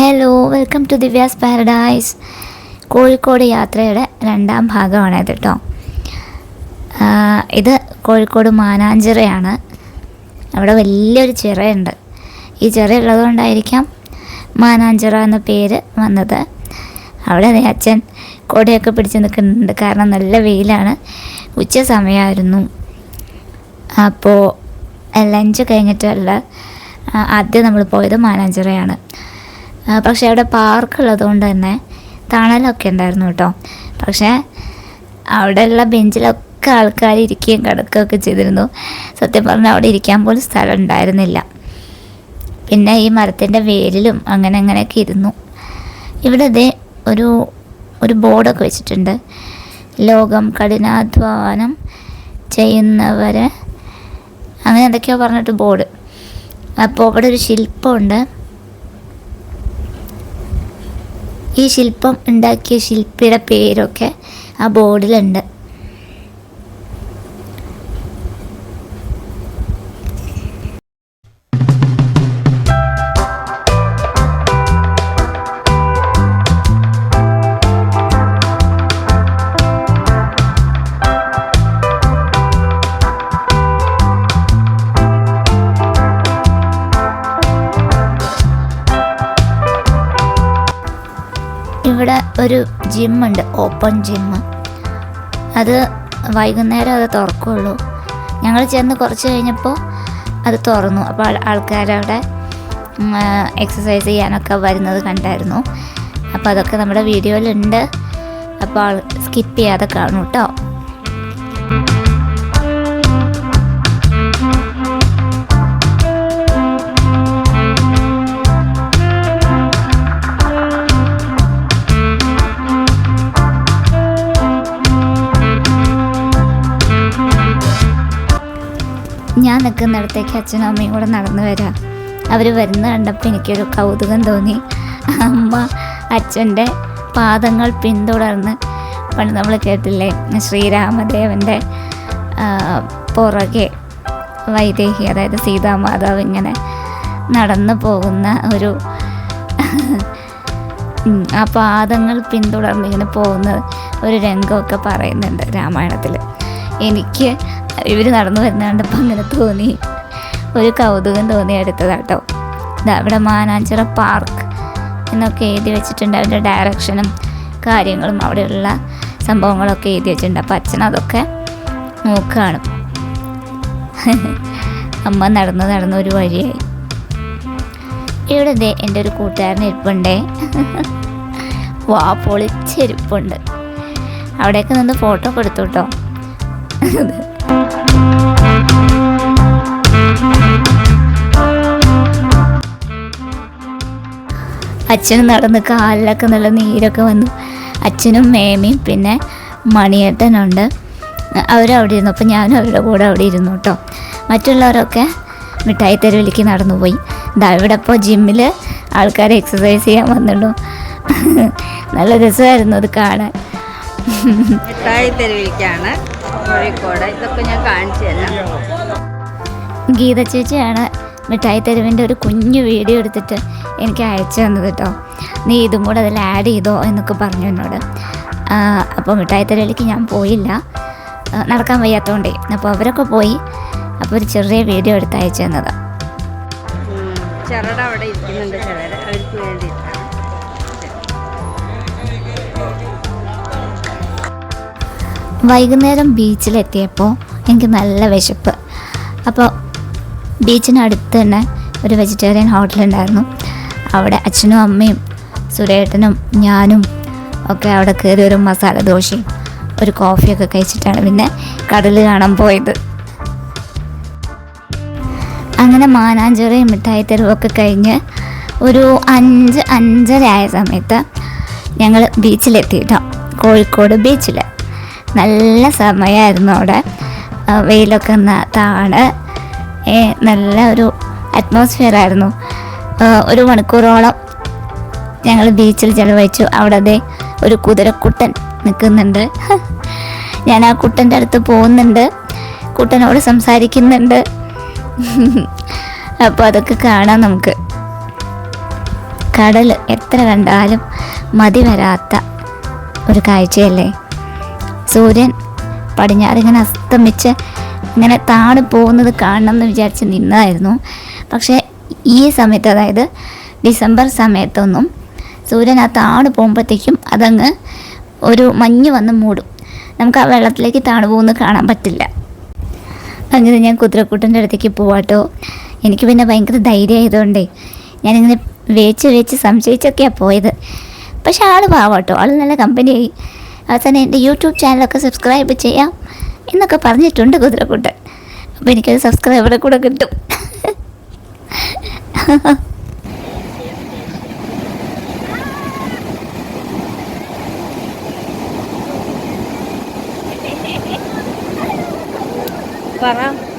Hello welcome to Divya's paradise Kozhikode യാത്രയുടെ രണ്ടാം ഭാഗമാണ് ഇത് കേട്ടോ ഇത് കോഴിക്കോട് മാനാഞ്ചിറയാണ്. അവിടെ വലിയൊരു ചിറയുണ്ട്. ഈ ചിറ ഉള്ളതുകൊണ്ടായിരിക്കാം മാനാഞ്ചിറ എന്ന പേര് വന്നത്. അവിടെ അച്ഛൻ കൊടയൊക്കെ പിടിച്ച് നിൽക്കുന്നുണ്ട്. കാരണം നല്ല വെയിലാണ്. ഉച്ച സമയമായിരുന്നു. അപ്പോൾ ലഞ്ച് കഴിഞ്ഞിട്ടല്ല ആ, ആദ്യം നമ്മൾ പോയത് മാനാഞ്ചിറയാണ്. പക്ഷേ അവിടെ പാർക്ക് ഉള്ളതുകൊണ്ട് തന്നെ തണലൊക്കെ ഉണ്ടായിരുന്നു കേട്ടോ. പക്ഷേ അവിടെയുള്ള ബെഞ്ചിലൊക്കെ ആൾക്കാർ ഇരിക്കുകയും കിടക്കുകയൊക്കെ ചെയ്തിരുന്നു. സത്യം പറഞ്ഞാൽ അവിടെ ഇരിക്കാൻ പോലും സ്ഥലം ഉണ്ടായിരുന്നില്ല. പിന്നെ ഈ മരത്തിന്റെ വേരിലും അങ്ങനെ അങ്ങനെയൊക്കെ ഇരുന്നു. ഇവിടെ ദേ ഒരു ഒരു ബോർഡൊക്കെ വെച്ചിട്ടുണ്ട്. ലോകം കഠിനാധ്വാനം ചെയ്യുന്നവരെ. അങ്ങനെ എന്തൊക്കെയോ പറഞ്ഞിട്ട് ബോർഡ്. അപ്പോൾ അവിടെ ഒരു ശില്പമുണ്ട്. ഈ ശില്പം ഉണ്ടാക്കിയ ശില്പിയുടെ പേരൊക്കെ ആ ബോർഡിലുണ്ട്. ഇവിടെ ഒരു ജിമ്മുണ്ട് ഓപ്പൺ ജിമ്മ് അത് വൈകുന്നേരം അത് തുറക്കുള്ളൂ. ഞങ്ങൾ ചെന്ന് കുറച്ച് കഴിഞ്ഞപ്പോൾ അത് തുറന്നു. അപ്പോൾ ആൾ- ആൾക്കാരവിടെ എക്സസൈസ് ചെയ്യാനൊക്കെ വരുന്നത് കണ്ടായിരുന്നു. അപ്പോൾ അതൊക്കെ നമ്മുടെ വീഡിയോയിലുണ്ട്. അപ്പോൾ സ്കിപ്പ് ചെയ്യാതെ കാണും കേട്ടോ നിൽക്കുന്നിടത്തേക്ക് അച്ഛനും അമ്മയും കൂടെ നടന്നു വരാം. അവർ വരുന്ന കണ്ടപ്പോൾ എനിക്കൊരു കൗതുകം തോന്നി. അമ്മ അച്ഛന്റെ പാദങ്ങൾ പിന്തുടർന്ന് പണ്ട് നമ്മൾ കേട്ടില്ലേ ശ്രീരാമദേവന്റെ പുറകെ വൈദേഹി അതായത് സീതാമാതാവ് ഇങ്ങനെ നടന്നു പോകുന്ന ഒരു ആ പാദങ്ങൾ പിന്തുടർന്ന് ഇങ്ങനെ പോകുന്ന ഒരു രംഗമൊക്കെ പറയുന്നുണ്ട് രാമായണത്തിൽ എനിക്ക് ഇവർ നടന്നു വരുന്ന അങ്ങനെ തോന്നി. ഒരു കൗതുകം തോന്നി എടുത്തതാട്ടോ ഇവിടെ മാനാഞ്ചിറ പാർക്ക് എന്നൊക്കെ എഴുതി വെച്ചിട്ടുണ്ട്. അതിന്റെ ഡയറക്ഷനും കാര്യങ്ങളും അവിടെയുള്ള സംഭവങ്ങളൊക്കെ എഴുതി വെച്ചിട്ടുണ്ട്. അപ്പം അച്ഛൻ അതൊക്കെ നോക്കുകയാണ് അമ്മ നടന്ന് നടന്ന് ഒരു വഴിയായി. ഇവിടെ ദേ എന്റെ ഒരു കൂട്ടുകാരൻ ഇരിപ്പുണ്ടേ. വാ പൊളിച്ചെരിപ്പുണ്ട്. അവിടെയൊക്കെ നിന്ന് ഫോട്ടോ കൊടുത്തു കേട്ടോ. അച്ഛനും നടന്ന് കാലിലൊക്കെ നല്ല നീരൊക്കെ വന്നു. അച്ഛനും മേമയും പിന്നെ മണിയേട്ടനുണ്ട്. അവരവിടെ ഇരുന്നു അപ്പം ഞാനും അവരുടെ കൂടെ അവിടെ ഇരുന്നു കേട്ടോ. മറ്റുള്ളവരൊക്കെ മിഠായി തെരുവിലേക്ക് നടന്നു പോയി ഇതാ ഇവിടെ ഇപ്പോൾ ജിമ്മിൽ ആൾക്കാർ എക്സസൈസ് ചെയ്യാൻ വന്നിട്ടു നല്ല രസമായിരുന്നു അത് കാണാൻ. മിഠായി തെരുവിലേക്കാണ് കോഴിക്കോട്. ഇതൊക്കെ ഞാൻ കാണിച്ചു തരാം. ഗീത ചേച്ചിയാണ് മിഠായി തെരുവിന്റെ ഒരു കുഞ്ഞു വീഡിയോ എടുത്തിട്ട് എനിക്ക് അയച്ചു തന്നത് കേട്ടോ. നീ ഇതും കൂടെ അതിൽ ആഡ് ചെയ്തോ എന്നൊക്കെ പറഞ്ഞു എന്നോട്. അപ്പോൾ മിഠായി തെരുവിലേക്ക് ഞാൻ പോയില്ല. നടക്കാൻ വയ്യാത്തതുകൊണ്ടേ അപ്പോൾ അവരൊക്കെ പോയി അപ്പോൾ ഒരു ചെറിയ വീഡിയോ എടുത്ത് അയച്ചു തന്നത്. ചെറുടെ അവിടെ ഇരിക്കുന്നുണ്ട് ചിലര് അവർക്ക് വേണ്ടിയിട്ടാണ്. വൈകുന്നേരം ബീച്ചിലെത്തിയപ്പോൾ എനിക്ക് നല്ല വിശപ്പ്. അപ്പോൾ ബീച്ചിനടുത്ത് തന്നെ ഒരു വെജിറ്റേറിയൻ ഹോട്ടലുണ്ടായിരുന്നു അവിടെ അച്ഛനും അമ്മയും സുരേട്ടനും ഞാനും ഒക്കെ അവിടെ കയറി ഒരു മസാല ദോശയും ഒരു കോഫിയൊക്കെ കഴിച്ചിട്ടാണ് പിന്നെ കടൽ കാണാൻ പോയത്. അങ്ങനെ മാനാഞ്ചിറയും മിഠായി തെരുവൊക്കെ കഴിഞ്ഞ് ഒരു അഞ്ച് അഞ്ചര ആയ സമയത്ത് ഞങ്ങൾ ബീച്ചിലെത്തിയിട്ടോ. കോഴിക്കോട് ബീച്ചിൽ നല്ല സമയമായിരുന്നു അവിടെ. വെയിലൊക്കെ താണ്. നല്ല ഒരു അറ്റ്മോസ്ഫിയർ ആയിരുന്നു. ഒരു മണിക്കൂറോളം ഞങ്ങൾ ബീച്ചിൽ ചെലവഴിച്ചു. അവിടെ അതേ ഒരു കുതിരക്കുട്ടൻ നിൽക്കുന്നുണ്ട്. ഞാൻ ആ കുട്ടന്റെ അടുത്ത് പോകുന്നുണ്ട്. കുട്ടനോട് സംസാരിക്കുന്നുണ്ട്. അപ്പോൾ അതൊക്കെ കാണാം നമുക്ക്. കടൽ എത്ര കണ്ടാലും മതി വരാത്ത ഒരു കാഴ്ചയല്ലേ? സൂര്യൻ പടിഞ്ഞാറിങ്ങനെ അസ്തമിച്ച് ഇങ്ങനെ താണു പോകുന്നത് കാണണം എന്ന് വിചാരിച്ച് നിന്നതായിരുന്നു. പക്ഷേ ഈ സമയത്ത് അതായത് ഡിസംബർ സമയത്തൊന്നും സൂര്യൻ ആ താണു പോകുമ്പോഴത്തേക്കും അതങ്ങ് ഒരു മഞ്ഞ് വന്ന് മൂടും. നമുക്ക് ആ വെള്ളത്തിലേക്ക് താണു പോകുന്നത് കാണാൻ പറ്റില്ല. അങ്ങനെ ഞാൻ കുതിരക്കൂട്ടന്റെ അടുത്തേക്ക് പോവാട്ടോ. എനിക്ക് പിന്നെ ഭയങ്കര ധൈര്യമായതുകൊണ്ടേ ഞാനിങ്ങനെ വേച്ച് വേച്ച് സംശയിച്ചൊക്കെയാണ് പോയത്. പക്ഷെ ആൾ പാവാട്ടോ. ആൾ നല്ല കമ്പനിയായി അവസാനം എന്റെ യൂട്യൂബ് ചാനലൊക്കെ സബ്സ്ക്രൈബ് ചെയ്യാം എന്നൊക്കെ പറഞ്ഞിട്ടുണ്ട് കുതിരക്കൂട്ടൻ. അപ്പോൾ എനിക്കൊരു സബ്സ്ക്രൈബറെ കൂടെ കിട്ടും. പറ.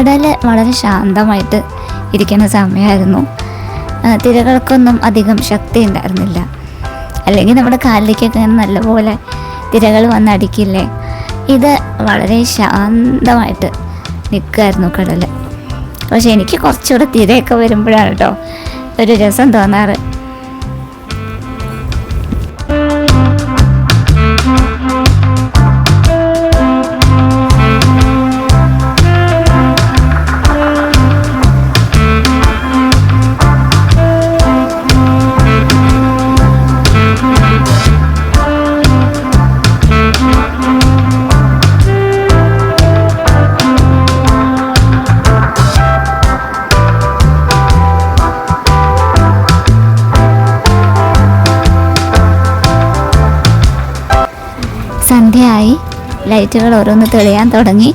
കടൽ വളരെ ശാന്തമായിട്ട് ഇരിക്കുന്ന സമയമായിരുന്നു. തിരകൾക്കൊന്നും അധികം ശക്തി ഉണ്ടായിരുന്നില്ല. അല്ലെങ്കിൽ നമ്മുടെ കാലിലേക്കൊക്കെ നല്ലപോലെ തിരകൾ വന്നടിക്കില്ലേ ഇത് വളരെ ശാന്തമായിട്ട് നിൽക്കുമായിരുന്നു കടൽ പക്ഷെ എനിക്ക് കുറച്ചുകൂടെ തിരയൊക്കെ വരുമ്പോഴാണ് കേട്ടോ ഒരു രസം തോന്നാറ്. സന്ധ്യയായി ലൈറ്റുകൾ ഓരോന്ന് തെളിയാൻ തുടങ്ങി.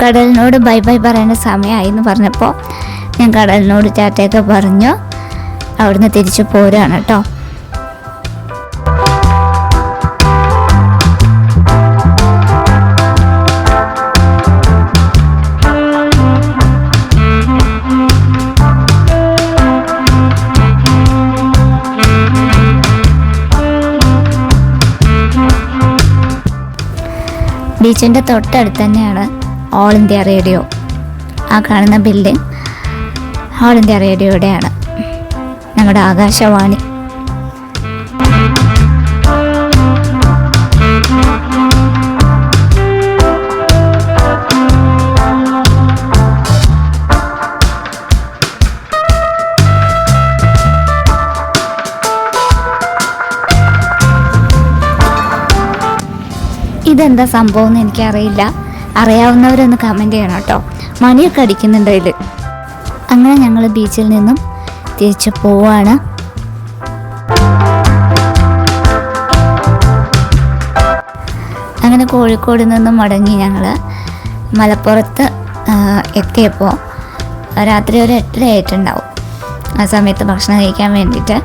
കടലിനോട് ബൈ ബൈ പറയേണ്ട സമയമായി എന്ന് പറഞ്ഞപ്പോൾ ഞാൻ കടലിനോട് ചാറ്റയൊക്കെ പറഞ്ഞു. അവിടുന്ന് തിരിച്ചു പോരാണ് കേട്ടോ ബീച്ചിന്റെ തൊട്ടടുത്ത് തന്നെയാണ് ഓൾ ഇന്ത്യ റേഡിയോ ആ കാണുന്ന ബിൽഡിംഗ് ഓൾ ഇന്ത്യ റേഡിയോയുടെയാണ് ഞങ്ങളുടെ ആകാശവാണി. ഇതെന്താ സംഭവം എന്ന് എനിക്കറിയില്ല. അറിയാവുന്നവരൊന്ന് കമന്റ് ചെയ്യണം കേട്ടോ മണിയൊക്കെ അടിക്കുന്നുണ്ട് ഇതിൽ അങ്ങനെ ഞങ്ങൾ ബീച്ചിൽ നിന്നും തിരിച്ചു പോവാണ്. അങ്ങനെ കോഴിക്കോട് നിന്നും മടങ്ങി ഞങ്ങൾ മലപ്പുറത്ത് എത്തിയപ്പോൾ രാത്രി ഒരു എട്ടര ആയിട്ടുണ്ടാവും. ആ സമയത്ത് ഭക്ഷണം കഴിക്കാൻ വേണ്ടിയിട്ട്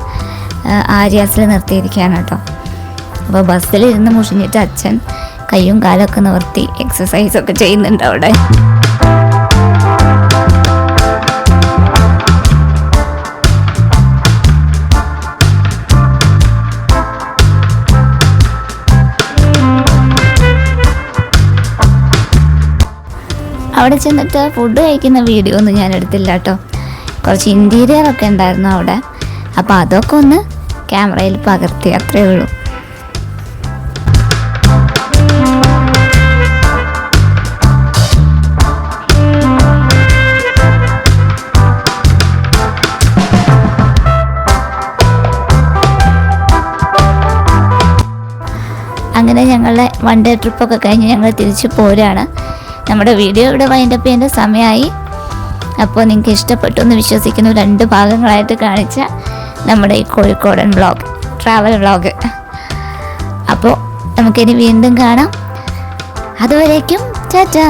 ആര്യാസിൽ നിർത്തിയിരിക്കുകയാണ് കേട്ടോ അപ്പോൾ ബസ്സിലിരുന്ന് മുഷിഞ്ഞിട്ട് അച്ഛൻ കയ്യും കാലൊക്കെ നിവർത്തി എക്സസൈസ് ഒക്കെ ചെയ്യുന്നുണ്ട് അവിടെ. അവിടെ ചെന്നിട്ട് ഫുഡ് കഴിക്കുന്ന വീഡിയോ ഒന്നും ഞാൻ എടുത്തില്ല കേട്ടോ. കുറച്ച് ഇന്റീരിയറൊക്കെ ഉണ്ടായിരുന്നു അവിടെ. അപ്പോൾ അതൊക്കെ ഒന്ന് ക്യാമറയിൽ പകർത്തി അത്രേ ഉള്ളൂ. അങ്ങനെ ഞങ്ങളുടെ വൺ ഡേ ട്രിപ്പൊക്കെ കഴിഞ്ഞ് ഞങ്ങൾ തിരിച്ചു പോരാണ് നമ്മുടെ വീഡിയോ ഇവിടെ വൈൻഡപ്പ് ചെയ്യേണ്ട സമയമായി. അപ്പോൾ നിങ്ങൾക്ക് ഇഷ്ടപ്പെട്ടു എന്ന് വിശ്വസിക്കുന്നു. രണ്ട് ഭാഗങ്ങളായിട്ട് കാണിച്ച നമ്മുടെ ഈ കോഴിക്കോടൻ വ്ളോഗ് ട്രാവൽ വ്ളോഗ് അപ്പോൾ നമുക്കിനി വീണ്ടും കാണാം. അതുവരേക്കും ചാറ്റാ